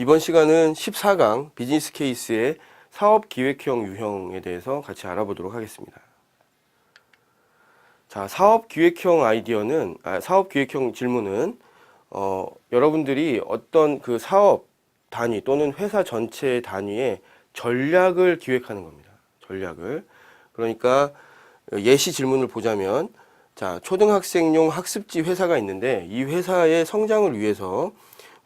이번 시간은 14강 비즈니스 케이스의 사업 기획형 유형에 대해서 같이 알아보도록 하겠습니다. 자, 사업 기획형 아이디어는, 아, 사업 기획형 질문은, 어, 여러분들이 어떤 그 사업 단위 또는 회사 전체 단위의 전략을 기획하는 겁니다. 전략을. 그러니까 예시 질문을 보자면, 자, 초등학생용 학습지 회사가 있는데 이 회사의 성장을 위해서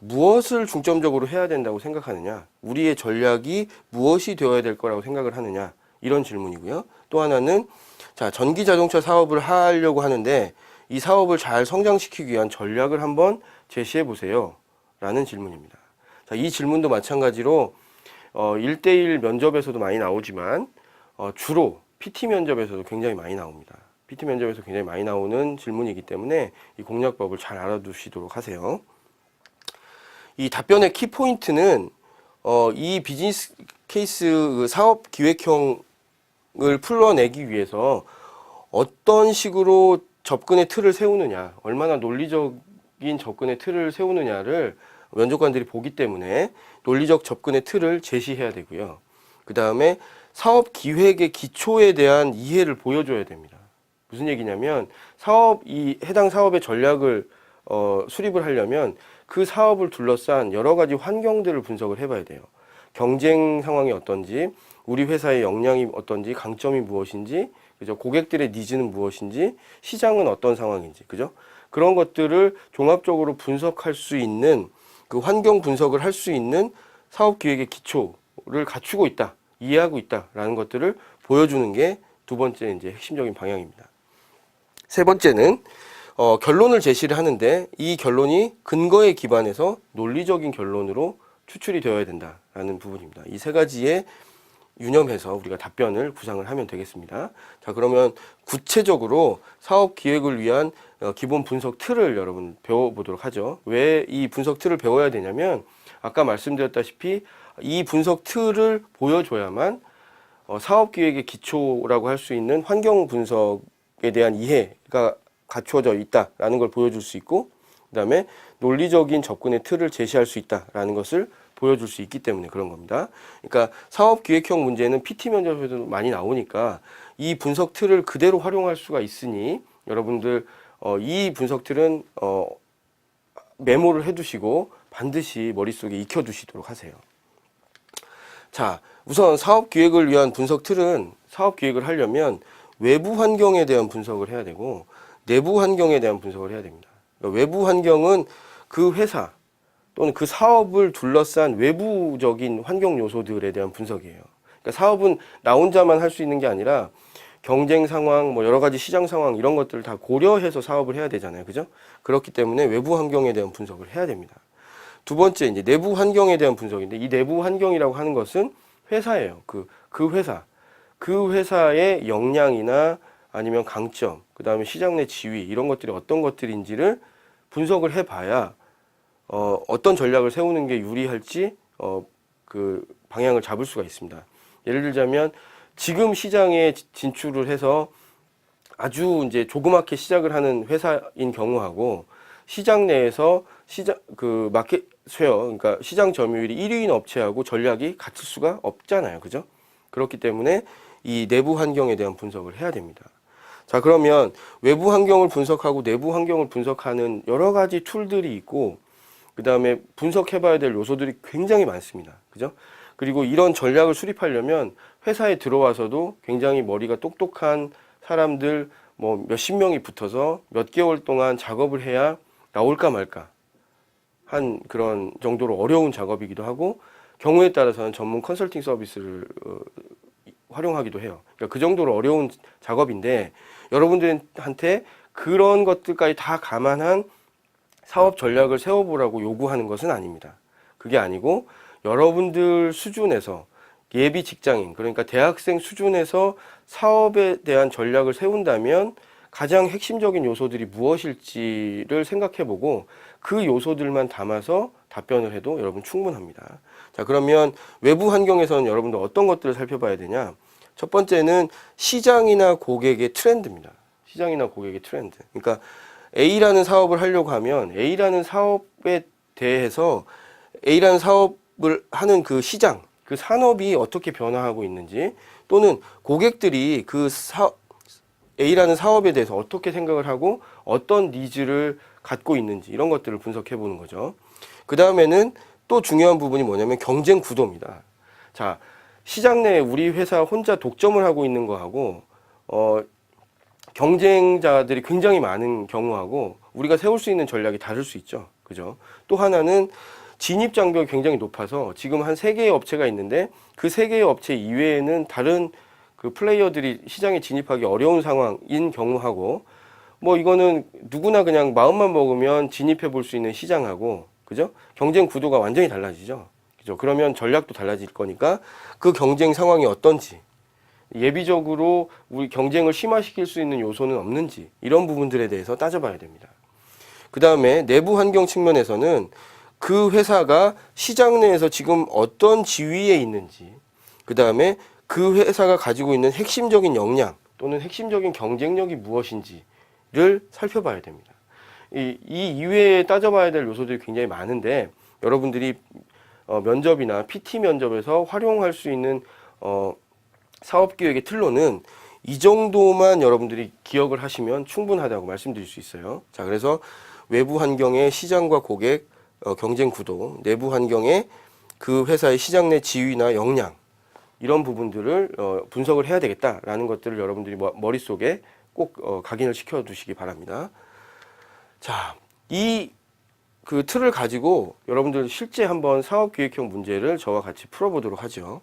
무엇을 중점적으로 해야 된다고 생각하느냐? 우리의 전략이 무엇이 되어야 될 거라고 생각을 하느냐? 이런 질문이고요. 또 하나는 자, 전기 자동차 사업을 하려고 하는데 이 사업을 잘 성장시키기 위한 전략을 한번 제시해 보세요. 라는 질문입니다. 자, 이 질문도 마찬가지로 어, 1대1 면접에서도 많이 나오지만 어, 주로 PT 면접에서도 굉장히 많이 나옵니다. PT 면접에서 굉장히 많이 나오는 질문이기 때문에 이 공략법을 잘 알아두시도록 하세요. 이 답변의 키포인트는 어, 이 비즈니스 케이스 그 사업 기획형을 풀어내기 위해서 어떤 식으로 접근의 틀을 세우느냐, 얼마나 논리적인 접근의 틀을 세우느냐를 면접관들이 보기 때문에 논리적 접근의 틀을 제시해야 되고요. 그 다음에 사업 기획의 기초에 대한 이해를 보여줘야 됩니다. 무슨 얘기냐면 사업 이 해당 사업의 전략을 어, 수립을 하려면 그 사업을 둘러싼 여러 가지 환경들을 분석을 해봐야 돼요. 경쟁 상황이 어떤지, 우리 회사의 역량이 어떤지, 강점이 무엇인지, 그죠? 고객들의 니즈는 무엇인지, 시장은 어떤 상황인지, 그죠? 그런 것들을 종합적으로 분석할 수 있는 그 환경 분석을 할 수 있는 사업 기획의 기초를 갖추고 있다, 이해하고 있다라는 것들을 보여주는 게 두 번째 이제 핵심적인 방향입니다. 세 번째는 어, 결론을 제시를 하는데 이 결론이 근거에 기반해서 논리적인 결론으로 추출이 되어야 된다라는 부분입니다. 이 세 가지에 유념해서 우리가 답변을 구상을 하면 되겠습니다. 자, 그러면 구체적으로 사업 기획을 위한 어, 기본 분석 틀을 여러분 배워보도록 하죠. 왜 이 분석 틀을 배워야 되냐면 아까 말씀드렸다시피 이 분석 틀을 보여줘야만 어, 사업 기획의 기초라고 할 수 있는 환경 분석에 대한 이해가 갖추어져 있다라는 걸 보여줄 수 있고 그다음에 논리적인 접근의 틀을 제시할 수 있다라는 것을 보여줄 수 있기 때문에 그런 겁니다. 그러니까 사업 기획형 문제는 PT 면접에도 많이 나오니까 이 분석 틀을 그대로 활용할 수가 있으니 여러분들 어, 이 분석 틀은 어, 메모를 해두시고 반드시 머릿속에 익혀두시도록 하세요. 자, 우선 사업 기획을 위한 분석 틀은 사업 기획을 하려면 외부 환경에 대한 분석을 해야 되고 내부 환경에 대한 분석을 해야 됩니다. 그러니까 외부 환경은 그 회사 또는 그 사업을 둘러싼 외부적인 환경 요소들에 대한 분석이에요. 그러니까 사업은 나 혼자만 할 수 있는 게 아니라 경쟁 상황, 뭐 여러 가지 시장 상황 이런 것들을 다 고려해서 사업을 해야 되잖아요. 그죠? 그렇기 때문에 외부 환경에 대한 분석을 해야 됩니다. 두 번째 이제 내부 환경에 대한 분석인데 이 내부 환경이라고 하는 것은 회사예요. 그, 그 회사. 그 회사의 역량이나 아니면 강점, 그 다음에 시장 내 지위, 이런 것들이 어떤 것들인지를 분석을 해봐야, 어, 어떤 전략을 세우는 게 유리할지, 어, 그 방향을 잡을 수가 있습니다. 예를 들자면, 지금 시장에 지- 진출을 해서 아주 이제 조그맣게 시작을 하는 회사인 경우하고, 시장 내에서 시장, 그 마켓 쉐어, 그러니까 시장 점유율이 1위인 업체하고 전략이 같을 수가 없잖아요. 그죠? 그렇기 때문에 이 내부 환경에 대한 분석을 해야 됩니다. 자, 그러면 외부 환경을 분석하고 내부 환경을 분석하는 여러 가지 툴들이 있고, 그 다음에 분석해 봐야 될 요소들이 굉장히 많습니다. 그죠? 그리고 이런 전략을 수립하려면 회사에 들어와서도 굉장히 머리가 똑똑한 사람들 뭐 몇십 명이 붙어서 몇 개월 동안 작업을 해야 나올까 말까 한 그런 정도로 어려운 작업이기도 하고 경우에 따라서는 전문 컨설팅 서비스를 어, 활용하기도 해요. 그러니까 그 정도로 어려운 작업인데 여러분들한테 그런 것들까지 다 감안한 사업 전략을 세워보라고 요구하는 것은 아닙니다. 그게 아니고 여러분들 수준에서 예비 직장인, 그러니까 대학생 수준에서 사업에 대한 전략을 세운다면 가장 핵심적인 요소들이 무엇일지를 생각해 보고 그 요소들만 담아서 답변을 해도 여러분 충분합니다. 자, 그러면 외부 환경에서는 여러분들 어떤 것들을 살펴봐야 되냐? 첫 번째는 시장이나 고객의 트렌드입니다. 시장이나 고객의 트렌드. 그러니까 A라는 사업을 하려고 하면 A라는 사업에 대해서 A라는 사업 사업을 하는 그 시장, 그 산업이 어떻게 변화하고 있는지 또는 고객들이 그 사, A라는 사업에 대해서 어떻게 생각을 하고 어떤 니즈를 갖고 있는지 이런 것들을 분석해 보는 거죠. 그 다음에는 또 중요한 부분이 뭐냐면 경쟁 구도입니다. 자, 시장 내에 우리 회사 혼자 독점을 하고 있는 거하고, 어, 경쟁자들이 굉장히 많은 경우하고 우리가 세울 수 있는 전략이 다를 수 있죠. 그죠? 또 하나는 진입 장벽이 굉장히 높아서 지금 한 세 개의 업체가 있는데 그 세 개의 업체 이외에는 다른 그 플레이어들이 시장에 진입하기 어려운 상황인 경우하고 뭐 이거는 누구나 그냥 마음만 먹으면 진입해 볼 수 있는 시장하고 그죠? 경쟁 구도가 완전히 달라지죠. 그죠? 그러면 전략도 달라질 거니까 그 경쟁 상황이 어떤지 예비적으로 우리 경쟁을 심화시킬 수 있는 요소는 없는지 이런 부분들에 대해서 따져봐야 됩니다. 그 다음에 내부 환경 측면에서는 그 회사가 시장 내에서 지금 어떤 지위에 있는지, 그 다음에 그 회사가 가지고 있는 핵심적인 역량 또는 핵심적인 경쟁력이 무엇인지를 살펴봐야 됩니다. 이, 이 이외에 따져봐야 될 요소들이 굉장히 많은데 여러분들이 어, 면접이나 PT 면접에서 활용할 수 있는 어, 사업 기획의 틀로는 이 정도만 여러분들이 기억을 하시면 충분하다고 말씀드릴 수 있어요. 자, 그래서 외부 환경의 시장과 고객, 어, 경쟁 구도, 내부 환경의 그 회사의 시장 내 지위나 역량 이런 부분들을 어, 분석을 해야 되겠다라는 것들을 여러분들이 머- 머릿속에 꼭 어, 각인을 시켜 두시기 바랍니다. 자, 이 그 틀을 가지고 여러분들 실제 한번 사업 기획형 문제를 저와 같이 풀어보도록 하죠.